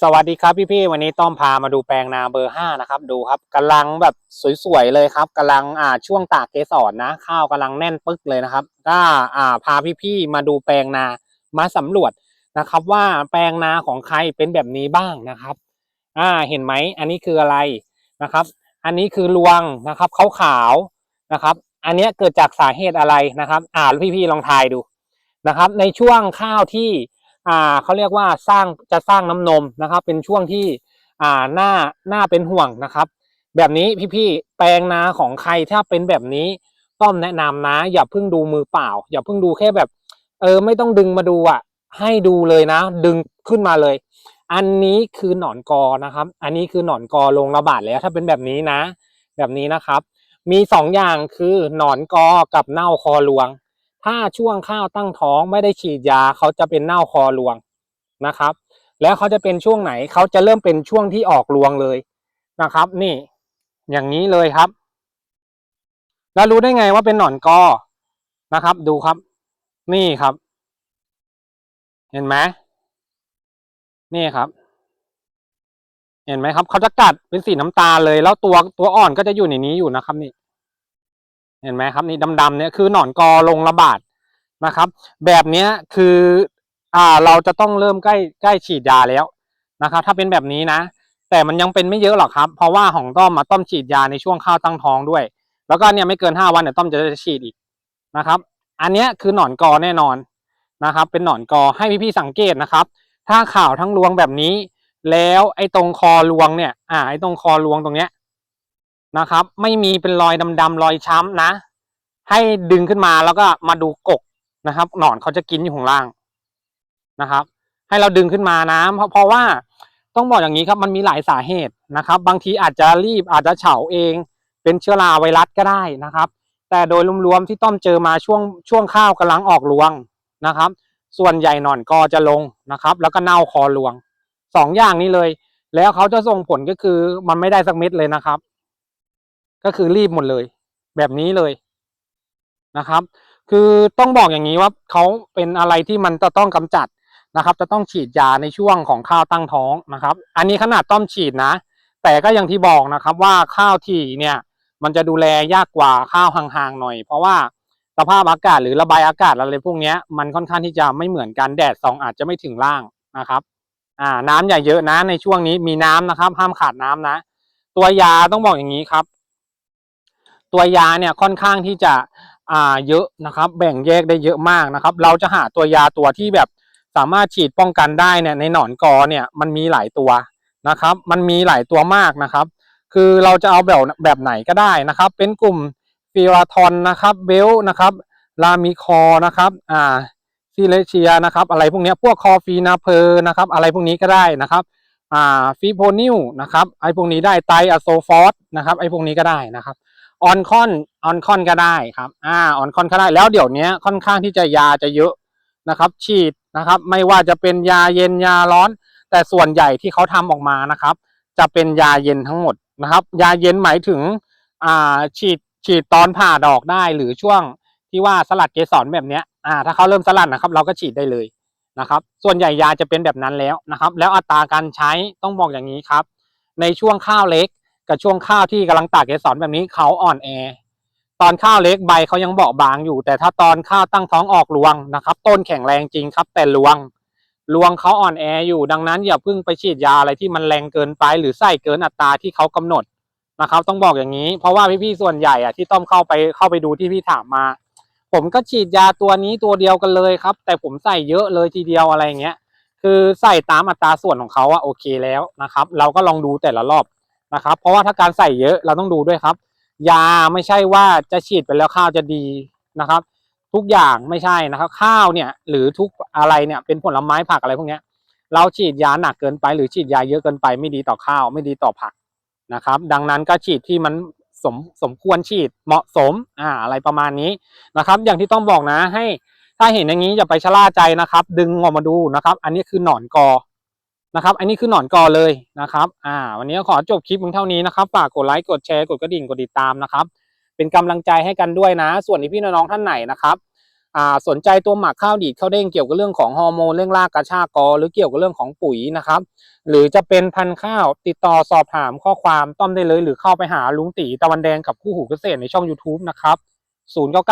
สวัสดีครับพี่ๆวันนี้ต้อมพามาดูแปลงนาเบอร์ห้านะครับ ดูครับกำลังแบบสวยๆเลยครับกำลังอ่าช่วงตากเกสรนะ ข้าวกำลังแน่นปึ๊กเลยนะครับก็อ่าพาพี่ๆมาดูแปลงนามาสำรวจนะครับ ว่าแปลงนาของใครเป็นแบบนี้บ้างนะครับอ่าเห็นไหมอันนี้คืออะไรนะครับ อันนี้คือรวงนะครับขาวๆนะครับ อันเนี้ยเกิดจากสาเหตุอะไรนะครับ อ่าพี่ๆลองทายดูนะครับ ในช่วงข้าวที่ อ่าเขาเรียกว่าสร้างจะสร้างน้ำนมนะครับ เป็นช่วงที่อ่าหน้าหน้าเป็นห่วงนะครับ แบบนี้พี่ๆแปลงนาของใครถ้าเป็นแบบนี้ต้อมแนะนำนะ อย่าเพิ่งดูมือเปล่า อย่าเพิ่งดูแค่แบบ เออไม่ต้องดึงมาดูอะ ให้ดูเลยนะ ดึงขึ้นมาเลย อันนี้คือหนอนกอนะครับ อันนี้คือหนอนกอลงระบาดแล้ว ถ้าเป็นแบบนี้นะ แบบนี้นะครับ มีสองอย่างคือหนอนกอกับเน่าคอรวง ถ้าช่วงข้าวตั้งท้องไม่ได้ฉีดยาเขาจะเป็นเน่าคอรวงนะครับ แล้วเขาจะเป็นช่วงไหนเขาจะเริ่มเป็นช่วงที่ออกรวงเลยนะครับ นี่ อย่างนี้เลยครับ แล้วรู้ได้ไงว่าเป็นหนอนกอนะครับ ดูครับ นี่ครับ เห็นไหมนี่ครับ เห็นไหมครับ เขาจะกัดเป็นสีน้ำตาลเลย แล้วตัวตัวอ่อนก็จะอยู่ในนี้อยู่นะครับนี่ เห็นไหมครับนี่ดำๆเนี่ยคือหนอนกอลงระบาดนะครับ แบบเนี้ยคืออ่าเราจะต้องเริ่มใกล้ใกล้ฉีดยาแล้วนะครับ ถ้าเป็นแบบนี้นะ แต่มันยังเป็นไม่เยอะหรอกครับ เพราะว่าของต้อมมาต้อมฉีดยาในช่วงข้าวตั้งท้องด้วย แล้วก็เนี่ยไม่เกินห้าวันเดี๋ยวต้อมจะได้ฉีดอีกนะครับ อันเนี้ยคือหนอนกอแน่นอนนะครับ เป็นหนอนกอให้พี่ๆสังเกตนะครับ ถ้าข่าวทั้งรวงแบบนี้ แล้วไอ้ตรงคอรวงเนี่ย อ่าไอ้ตรงคอรวงตรงเนี้ย นะครับ ไม่มีเป็นรอยดำๆรอยช้ำนะ ให้ดึงขึ้นมาแล้วก็มาดูกกนะครับหนอนเขาจะกินอยู่ข้างล่างนะครับ ให้เราดึงขึ้นมานะเพราะเพราะว่าต้องบอกอย่างนี้ครับมันมีหลายสาเหตุนะครับ บางทีอาจจะรีบอาจจะเฉาเอง เป็นเชื้อราไวรัสก็ได้นะครับ แต่โดยรวมๆที่ต้อมเจอมาช่วงช่วงข้าวกำลังออกรวงนะครับ ส่วนใหญ่หนอนกอจะลงนะครับ แล้วก็เน่าคอรวงสองอย่างนี้เลย แล้วเขาจะส่งผลก็คือมันไม่ได้สักเม็ดเลยนะครับ ก็คือรีบหมดเลย แบบนี้เลยนะครับ คือต้องบอกอย่างนี้ว่าเขาเป็นอะไรที่มันจะต้องกำจัดนะครับ จะต้องฉีดยาในช่วงของข้าวตั้งท้องนะครับ อันนี้ขนาดต้อมฉีดนะ แต่ก็อย่างที่บอกนะครับว่าข้าวที่เนี่ยมันจะดูแลยากกว่าข้าวห่างๆหน่อย เพราะว่าสภาพอากาศหรือระบายอากาศอะไรพวกนี้มันค่อนข้างที่จะไม่เหมือนกันแดดส่องอาจจะไม่ถึงล่างนะครับ อ่าน้ำอย่าเยอะนะในช่วงนี้มีน้ำนะครับ ห้ามขาดน้ำนะ ตัวยาต้องบอกอย่างนี้ครับ ตัวยาเนี่ยค่อนข้างที่จะอ่าเยอะนะครับ แบ่งแยกได้เยอะมากนะครับ เราจะหาตัวยาตัวที่แบบสามารถฉีดป้องกันได้เนี่ยในหนอนกอเนี่ยมันมีหลายตัวนะครับ มันมีหลายตัวมากนะครับ คือเราจะเอาแบบแบบไหนก็ได้นะครับ เป็นกลุ่มฟิลาทอนนะครับเบลนะครับลามิคอนะครับอ่าฟิเลเชียนะครับอะไรพวกนี้พวกคอฟีนาเพอร์นะครับอะไรพวกนี้ก็ได้นะครับอ่าฟิโพนิวนะครับไอ้พวกนี้ได้ไตอะโซฟอสนะครับไอ้พวกนี้ก็ได้นะครับ ออนคอนออนคอนก็ได้ครับอ่าออนคอนก็ได้แล้วเดี๋ยวนี้ค่อนข้างที่จะยาจะเยอะนะครับ ฉีดนะครับ ไม่ว่าจะเป็นยาเย็นยาร้อน แต่ส่วนใหญ่ที่เขาทำออกมานะครับ จะเป็นยาเย็นทั้งหมดนะครับ ยาเย็นหมายถึงอ่าฉีดฉีดตอนผ่าดอกได้หรือช่วงที่ว่าสลัดเกสรแบบเนี้ยอ่าถ้าเขาเริ่มสลัดนะครับ เราก็ฉีดได้เลยนะครับ ส่วนใหญ่ยาจะเป็นแบบนั้นแล้วนะครับ แล้วอัตราการใช้ต้องบอกอย่างนี้ครับ ในช่วงข้าวเล็ก กับช่วงข้าวที่กำลังตากเกสรแบบนี้เขาอ่อนแอ ตอนข้าวเล็กใบเขายังเบาบางอยู่ แต่ถ้าตอนข้าวตั้งท้องออกรวงนะครับ ต้นแข็งแรงจริงครับ แต่รวงรวงเขาอ่อนแออยู่ ดังนั้นอย่าเพิ่งไปฉีดยาอะไรที่มันแรงเกินไป หรือใส่เกินอัตราที่เขากำหนดนะครับ ต้องบอกอย่างนี้ เพราะว่าพี่ๆส่วนใหญ่อะที่ต้องเข้าไปเข้าไปดูที่พี่ถามมา ผมก็ฉีดยาตัวนี้ตัวเดียวกันเลยครับ แต่ผมใส่เยอะเลยทีเดียวอะไรเงี้ยคือใส่ตามอัตราส่วนของเขาอะโอเคแล้วนะครับ เราก็ลองดูแต่ละรอบ นะครับ เพราะว่าถ้าการใส่เยอะเราต้องดูด้วยครับ ยาไม่ใช่ว่าจะฉีดไปแล้วข้าวจะดีนะครับ ทุกอย่างไม่ใช่นะครับ ข้าวเนี่ยหรือทุกอะไรเนี่ยเป็นผลไม้ผักอะไรพวกนี้เราฉีดยาหนักเกินไป หรือฉีดยาเยอะเกินไปไม่ดีต่อข้าวไม่ดีต่อผักนะครับ ดังนั้นก็ฉีดที่มันสมสมควรฉีดเหมาะสมอ่าอะไรประมาณนี้นะครับ อย่างที่ต้องบอกนะให้ถ้าเห็นอย่างนี้อย่าไปชะล่าใจนะครับ ดึงออกมาดูนะครับ อันนี้คือหนอนกอ นะครับ อันนี้คือหนอนกอเลยนะครับ อ่า วันนี้ขอจบคลิปเพียงเท่านี้นะครับ ฝากกดไลค์ กดแชร์ กดกระดิ่ง กดติดตามนะครับ เป็นกำลังใจให้กันด้วยนะ ส่วนพี่น้องท่านไหนนะครับ อ่า สนใจตัวหมักข้าวดีดข้าวเด้งเกี่ยวกับเรื่องของฮอร์โมนเรื่องรากกระชากกอ หรือเกี่ยวกับเรื่องของปุ๋ยนะครับ หรือจะเป็นพันธุ์ข้าวติดต่อสอบถามข้อความต้อมได้เลย หรือเข้าไปหาลุงตีตะวันแดงกับคู่หูเกษตรในช่อง YouTube นะครับ0 9